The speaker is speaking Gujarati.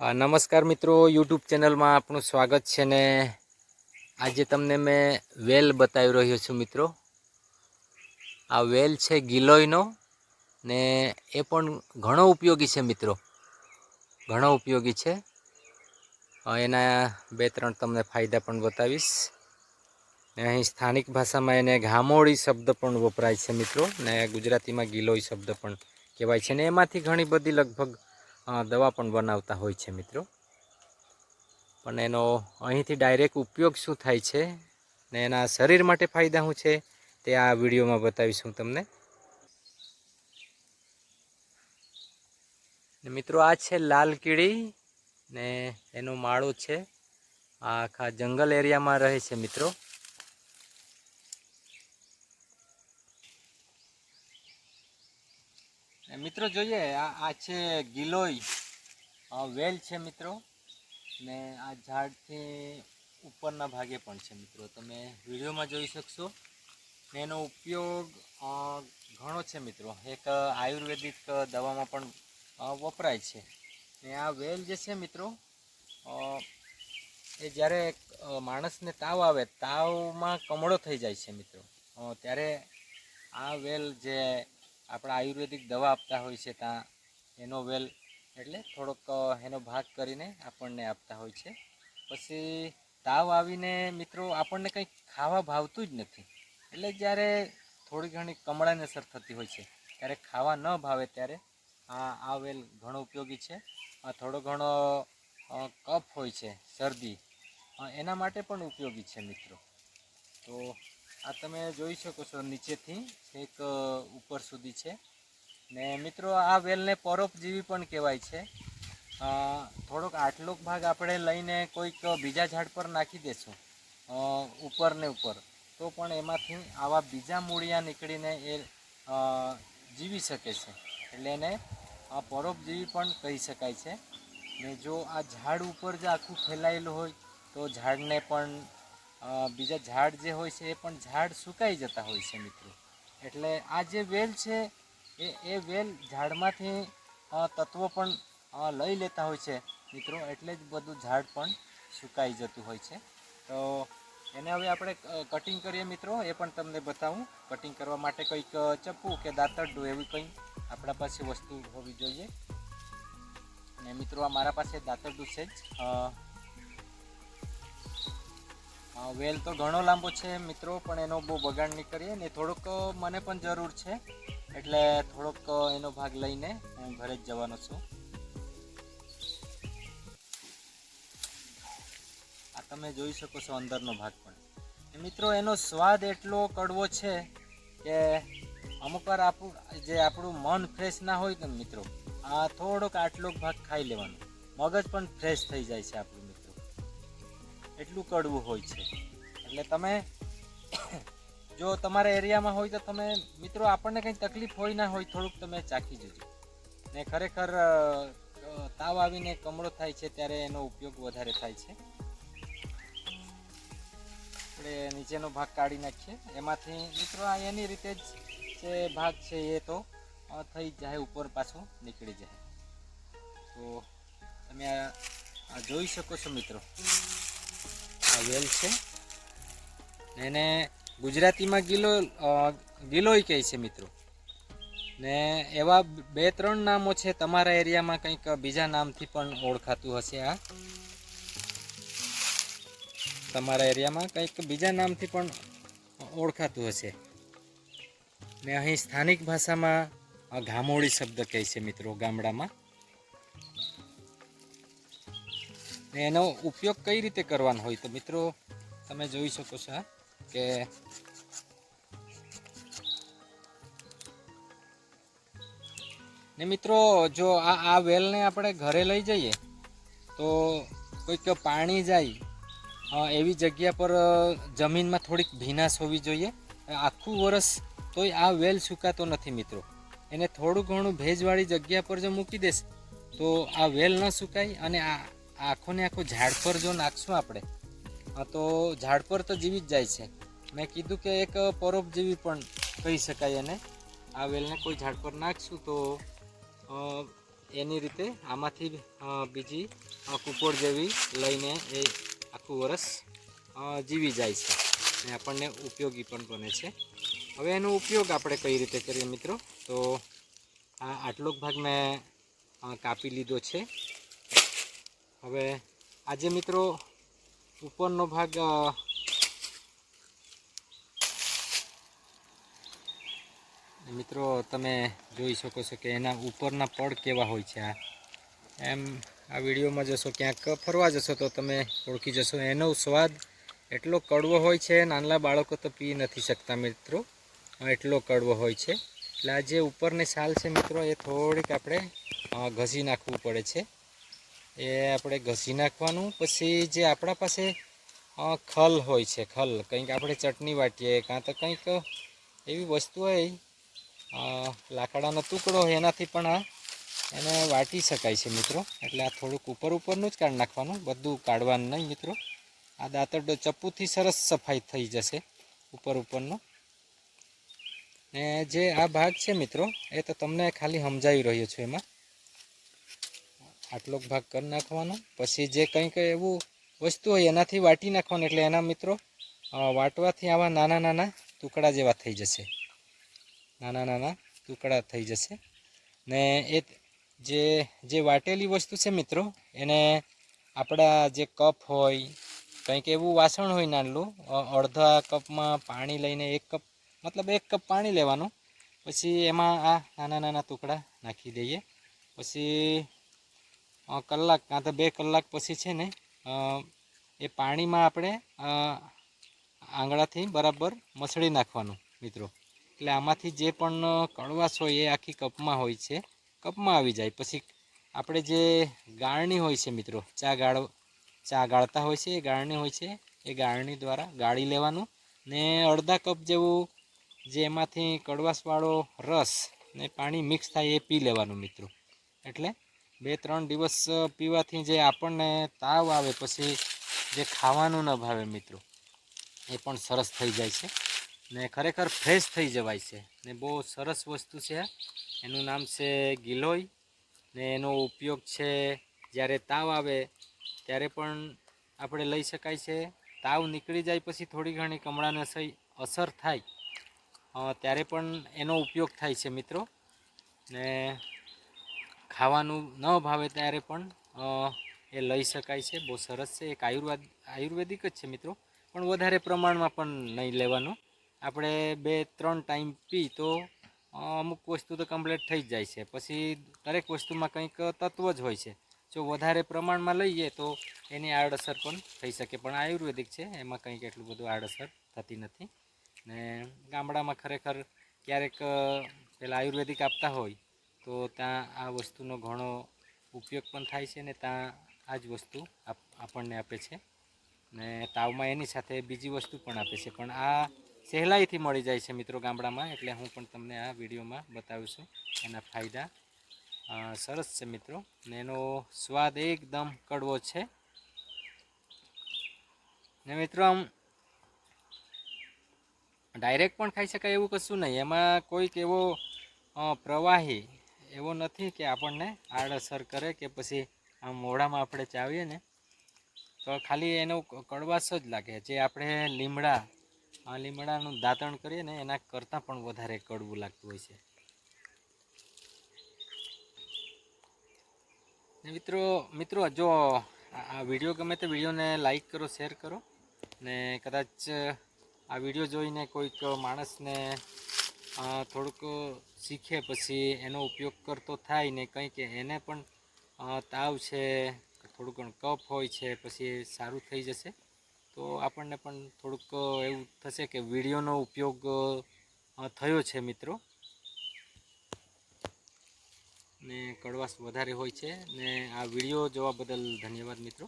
નમસ્કાર મિત્રો. યુટ્યુબ ચેનલમાં આપનું સ્વાગત છે ને આજે તમને મેં વેલ બતાવી રહ્યો છું મિત્રો. આ વેલ છે ગિલોયનો ને એ પણ ઘણો ઉપયોગી છે મિત્રો. ઘણો ઉપયોગી છે. એના બે ત્રણ તમને ફાયદા પણ બતાવીશ. ને અહીં સ્થાનિક ભાષામાં એને ઘામોળી શબ્દ પણ વપરાય છે મિત્રો. ને ગુજરાતીમાં ગિલોય શબ્દ પણ કહેવાય છે ને, એમાંથી ઘણી બધી લગભગ દવા પણ બનાવતા હોય છે મિત્રો. પણ એનો અહીંથી ડાયરેક્ટ ઉપયોગ શું થાય છે ને એના શરીર માટે ફાયદા શું છે તે આ વિડીયોમાં બતાવીશ તમને. મિત્રો, આ છે લાલ કીડી ને એનો માળો છે. આ આખા જંગલ એરિયામાં રહે છે મિત્રો. મિત્રો જોઈએ, આ આ છે ગિલોય. વેલ છે મિત્રો. ને આ ઝાડથી ઉપરના ભાગે પણ છે મિત્રો. તમે વિડીયોમાં જોઈ શકશો. ને એનો ઉપયોગ ઘણો છે મિત્રો. એક આયુર્વેદિક દવામાં પણ વપરાય છે. ને આ વેલ જે છે મિત્રો એ જ્યારે માણસને તાવ આવે, તાવમાં કમળો થઈ જાય છે મિત્રો. ત્યારે આ વેલ જે આપણા આયુર્વેદિક દવા આપતા હોય છે ત્યાં એનો વેલ એટલે થોડોક એનો ભાગ કરીને આપણને આપતા હોય છે. પછી તાવ આવીને મિત્રો આપણને કંઈ ખાવા ભાવતું જ નથી. એટલે જ્યારે થોડી ઘણી કમળાની અસર થતી હોય છે, ત્યારે ખાવા ન ભાવે ત્યારે આ આ વેલ ઘણો ઉપયોગી છે. થોડો ઘણો કફ હોય છે, શરદી એના માટે પણ ઉપયોગી છે મિત્રો. તો આ તમે જોઈ શકો છો નીચેથી, એક ઉપર સુધી છે. ને મિત્રો, આ વેલને પરોપજીવી પણ કહેવાય છે. થોડોક આટલોક ભાગ આપણે લઈને કોઈક બીજા ઝાડ પર નાખી દેશું. ઉપર ને ઉપર. તો પણ એમાંથી આવા બીજા મૂળિયા નીકળીને એ જીવી શકે છે. એટલે એને પરોપજીવી પણ કહી શકાય છે. ને જો આ ઝાડ ઉપર જે આખું ફેલાયેલું હોય, તો ઝાડને પણ બીજા ઝાડ જે હોય છે એ પણ ઝાડ સુકાઈ જતા હોય છે મિત્રો. એટલે આ જે વેલ છે, એ એ વેલ ઝાડમાંથી તત્વો પણ લઈ લેતા હોય છે મિત્રો. એટલે જ બધું ઝાડ પણ સુકાઈ જતું હોય છે. તો એને હવે આપણે કટિંગ કરીએ મિત્રો. એ પણ તમને બતાવું. કટિંગ કરવા માટે કંઈક ચપ્પુ કે દાંતરડું એવી કંઈ આપણા પાસે વસ્તુ હોવી જોઈએ. ને મિત્રો, આ મારા પાસે દાંતરડું છે જ. વેલ તો ઘણો લાંબો છે મિત્રો, પણ એનો બહુ બગાડ નહીં કરીએ ને થોડોક મને પણ જરૂર છે. એટલે થોડોક એનો ભાગ લઈને હું ઘરે જ જવાનો છું. આ તમે જોઈ શકો છો અંદરનો ભાગ પણ. મિત્રો, એનો સ્વાદ એટલો કડવો છે કે અમુક વાર આપણું જે આપણું મન ફ્રેશ ના હોય ને મિત્રો, આ થોડોક આટલો ભાગ ખાઈ લેવાનો. મગજ પણ ફ્રેશ થઈ જાય છે આપણું એટલું કડવું હોય છે. એટલે તમે જો તમારા એરિયામાં હોય તો તમે મિત્રો આપણને કંઈ તકલીફ હોય ના હોય, થોડુંક તમે ચાખી જજો. ને ખરેખર તાવ આવીને કમળો થાય છે ત્યારે એનો ઉપયોગ વધારે થાય છે. આપણે નીચેનો ભાગ કાઢી નાખીએ. એમાંથી મિત્રો આ એની રીતે જ જે ભાગ છે એ તો થઈ જાય ઉપર પાછું નીકળી જાય. તો તમે આ જોઈ શકો છો મિત્રો. આ વેલ છે. એને ગુજરાતીમાં ગિલો ગિલોય કહે છે મિત્રો. ને એવા બે, ત્રણ નામો છે તમારા એરિયામાં કંઈક બીજા નામથી પણ ઓળખાતું હશે આ. તમારા એરિયામાં કંઈક બીજા નામથી પણ ઓળખાતું હશે. ને અહીં સ્થાનિક ભાષામાં ઘામોળી શબ્દ કહે છે મિત્રો ગામડામાં. એનો ઉપયોગ કઈ રીતે કરવાનો હોય તો મિત્રો તમે જોઈ શકો છો કે ને મિત્રો જો આ આ વેલને આપણે ઘરે લઈ જઈએ, તો કોઈક પાણી જાય એવી જગ્યા પર જમીનમાં થોડીક ભીનાશ હોવી જોઈએ. આખું વરસ તોય આ વેલ સુકાતો નથી મિત્રો. એને થોડું ઘણું ભેજવાળી જગ્યા પર જો મૂકી દેશે, તો આ વેલ ન સુકાય અને આ આખો ને આખું ઝાડ પર જો નાખશું આપણે તો ઝાડ પર તો જીવી જ જાય છે. મેં કીધું કે એક પરોપજીવી પણ કહી શકાય એને. આ વેલને કોઈ ઝાડ પર નાખશું તો એની રીતે આમાંથી બીજી કુપોળ જેવી લઈને એ આખું વરસ જીવી જાય છે. અને આપણને ઉપયોગી પણ બને છે. હવે એનો ઉપયોગ આપણે કઈ રીતે કરીએ મિત્રો? તો, આ આટલો ભાગ મેં કાપી લીધો છે. હવે આજે મિત્રો ઉપરનો ભાગ મિત્રો તમે જોઈ શકો છો કે એના ઉપરના પડ કેવા હોય છે આ. એમ આ વિડીયોમાં જશો, ક્યાંક ફરવા જશો તો તમે ઓળખી જશો. એનો સ્વાદ એટલો કડવો હોય છે, નાનલા બાળકો તો પી નથી શકતા મિત્રો. એટલો કડવો હોય છે. એટલે આ જે ઉપરની સાલ છે મિત્રો, એ થોડીક આપણે ઘસી નાખવું પડે છે. એ આપણે ઘસી નાખવાનું. પછી જે આપણા પાસે ખલ હોય છે, ખલ, કંઈક આપણે ચટણી વાટીએ, કાં તો કંઈક એવી વસ્તુ હોય લાકડાનો ટુકડો હોય, એનાથી પણ આ એને વાટી શકાય છે મિત્રો. એટલે આ થોડુંક ઉપર ઉપરનું જ કાઢી નાખવાનું, બધું કાઢવાનું નહીં મિત્રો. આ દાંતરડો ચપ્પુથી સરસ સફાઈ થઈ જશે ઉપર ઉપરનો. ને જે આ ભાગ છે મિત્રો, એ તો તમને ખાલી સમજાવી રહ્યો છું એમાં. આટલો ભાગ કરી નાખવાનો. પછી જે કંઈક એવું વસ્તુ હોય એનાથી વાટી નાખવાનું. એટલે એના મિત્રો વાટવાથી આવા નાના નાના ટુકડા જેવા થઈ જશે. નાના નાના ટુકડા થઈ જશે. ને એ જે જે વાટેલી વસ્તુ છે મિત્રો, એને આપણા જે કપ હોય, કંઈક એવું વાસણ હોય નાનલું અડધા કપમાં પાણી લઈને એક કપ, મતલબ એક કપ પાણી લેવાનું. પછી એમાં આ નાના નાના ટુકડા નાખી દઈએ. પછી કલાક કાં તો બે કલાક પછી છે ને એ પાણીમાં આપણે આંગળાથી બરાબર મસળી નાખવાનું, મિત્રો. એટલે આમાંથી જે પણ કડવાશ હોય એ આખી કપમાં હોય છે, કપમાં આવી જાય. પછી આપણે જે ગાળણી હોય છે મિત્રો, ચા ગાળ, ચા ગાળતા હોય છે, એ ગાળણી હોય છે, એ ગાળણી દ્વારા ગાળી લેવાનું. ને અડધા કપ જેવું જે એમાંથી કડવાશવાળો રસ ને પાણી મિક્સ થાય એ પી લેવાનું મિત્રો. એટલે બે ત્રણ દિવસ પીવાથી જે આપણને તાવ આવે, પછી જે ખાવાનું ન ભાવે મિત્રો, એ પણ સરસ થઈ જાય છે. ને ખરેખર ફ્રેશ થઈ જવાય છે. ને બહુ સરસ વસ્તુ છે. એનું નામ છે ગિલોય. ને એનો ઉપયોગ છે, જ્યારે તાવ આવે, ત્યારે પણ આપણે લઈ શકાય છે. તાવ નીકળી જાય પછી થોડી ઘણી કમળાને અસર થાય. ત્યારે પણ એનો ઉપયોગ થાય છે મિત્રો. ને ખાવાનું ન ભાવે ત્યારે પણ એ લઈ શકાય છે. બહુ સરસ છે. એક આયુર્વેદ, આયુર્વેદિક જ છે મિત્રો. પણ વધારે પ્રમાણમાં પણ નહીં લેવાનું. આપણે બે, ત્રણ ટાઈમ પી તો અમુક વસ્તુ તો કમ્પ્લીટ થઈ જ જાય છે. પછી દરેક વસ્તુમાં કંઈક તત્વ જ હોય છે. જો વધારે પ્રમાણમાં લઈએ તો એની આડઅસર પણ થઈ શકે. પણ આયુર્વેદિક છે. એમાં કંઈક એટલું બધું આડઅસર થતી નથી. ને ગામડામાં ખરેખર ક્યારેક પેલા આયુર્વેદિક આપતા હોય તો ત્યાં આ વસ્તુનો ઘણો ઉપયોગ પણ થાય છે ને ત્યાં આ જ વસ્તુ આપ- આપણને આપે છે. ને તાવમાં એની સાથે બીજી વસ્તુ પણ આપે છે. પણ આ સહેલાઈથી મળી જાય છે મિત્રો ગામડામાં, એટલે હું પણ તમને આ વિડીયોમાં બતાવું છું. એના ફાયદા સરસ છે મિત્રો. ને એનો સ્વાદ એકદમ કડવો છે. ને મિત્રો આમ ડાયરેક્ટ પણ ખાઈ શકાય એવું કશું નહીં. એમાં કોઈક એવો પ્રવાહી એવો નથી કે આપણને આડઅસર કરે કે પછી આમ મોઢામાં આપણે ચાવીએ ને, તો ખાલી એનો કડવાશ જ લાગે. જે આપણે લીમડા, આ લીમડાનું દાંતણ કરીએ ને, એના કરતાં પણ વધારે કડવું લાગતું હોય છે. મિત્રો મિત્રો, જો આ વીડિયો ગમે તો વિડીયોને લાઈક કરો, શેર કરો ને કદાચ આ વીડિયો જોઈને કોઈક માણસને થોડુંક શીખે પછી એનો ઉપયોગ કરતો થાય ને કંઈક એને પણ તાવ છે, થોડુંક કફ હોય છે, પછી સારું થઈ જશે. તો આપણને પણ થોડુંક એવું થશે કે વિડીયોનો ઉપયોગ થયો છે મિત્રો. ને કડવાશ વધારે હોય છે. ને આ વીડિયો જોવા બદલ ધન્યવાદ મિત્રો.